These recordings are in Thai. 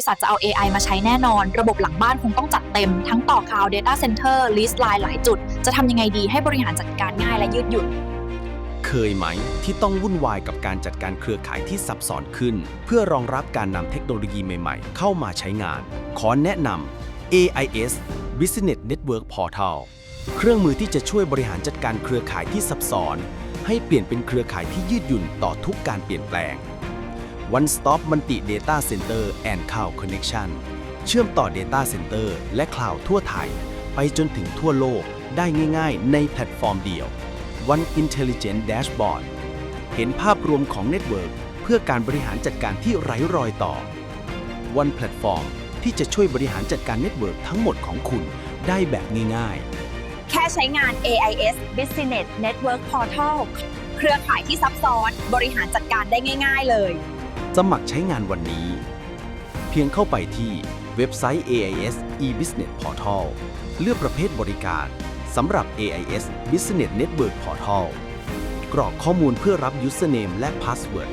ริษัทจะเอา AI มาใช้แน่นอน ระบบหลังบ้านคงต้องจัดเต็ม ทั้งต่อคลาวด์ Data Center List Line หลายจุด จะทำยังไงดีให้บริหารจัดการง่ายและยืดหยุ่นเคยไหมที่ต้องวุ่นวายกับการจัดการเครือข่ายที่ซับซ้อนขึ้น เพื่อรองรับการนำเทคโนโลยีใหม่ๆ เข้ามาใช้งาน ขอแนะนำ AIS Business Network Portal เครื่องมือที่จะช่วยบริหารจัดการเครือข่ายที่ซับซ้อน ให้เปลี่ยนเป็นเครือข่ายที่ยืดหยุ่นต่อทุกการเปลี่ยนแปลง One Stop Multi Data Center and Cloud Connection เชื่อมต่อ Data Center และ Cloud ทั่วไทย ไปจนถึงทั่วโลกได้ง่ายๆ ในแพลตฟอร์มเดียว One Intelligent Dashboard เห็นภาพรวมของเน็ตเวิร์กเพื่อการบริหารจัดการที่ไร้รอยต่อ One Platform ที่จะช่วยบริหารจัดการเน็ตเวิร์กทั้งหมดของคุณได้แบบง่ายๆ แค่ใช้งาน AIS Business Network Portal เครือข่ายที่ซับซ้อน บริหารจัดการได้ง่าย ๆ เลย สมัครใช้งานวันนี้ เพียงเข้าไปที่เว็บไซต์ AIS e-Business Portal เลือกประเภทบริการสำหรับ AIS Business Network Portal กรอกข้อมูลเพื่อรับ Username และ Password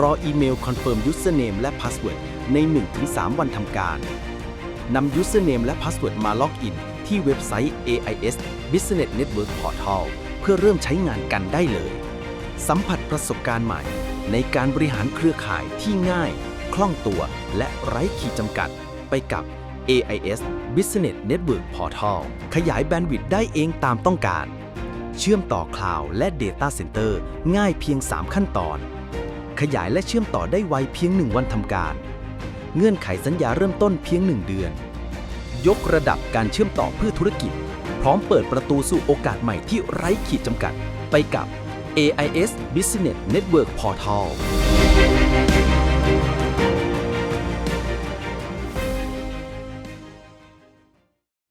รออีเมลคอนเฟิร์ม Username และ Password ใน 1-3 วันทำการ นำ Username และ Password มาล็อกอินที่เว็บไซต์ AIS Business Network Portal เพื่อเริ่มใช้งานกันได้เลย สัมผัสประสบการณ์ใหม่ ในการบริหารเครือข่ายที่ง่าย คล่องตัว และไร้ขีดจำกัด ไปกับ AIS Business Network Portal ขยายแบนด์วิดต์ได้เองตามต้องการ เชื่อมต่อคลาวด์และ Data Center ง่ายเพียง 3 ขั้นตอน ขยายและเชื่อมต่อได้ไวเพียง 1 วันทำการ เงื่อนไขสัญญาเริ่มต้นเพียง 1 เดือน ยกระดับการเชื่อมต่อเพื่อธุรกิจ พร้อมเปิดประตูสู่โอกาสใหม่ที่ไร้ขีดจำกัด ไปกับ AIS Business Network Portal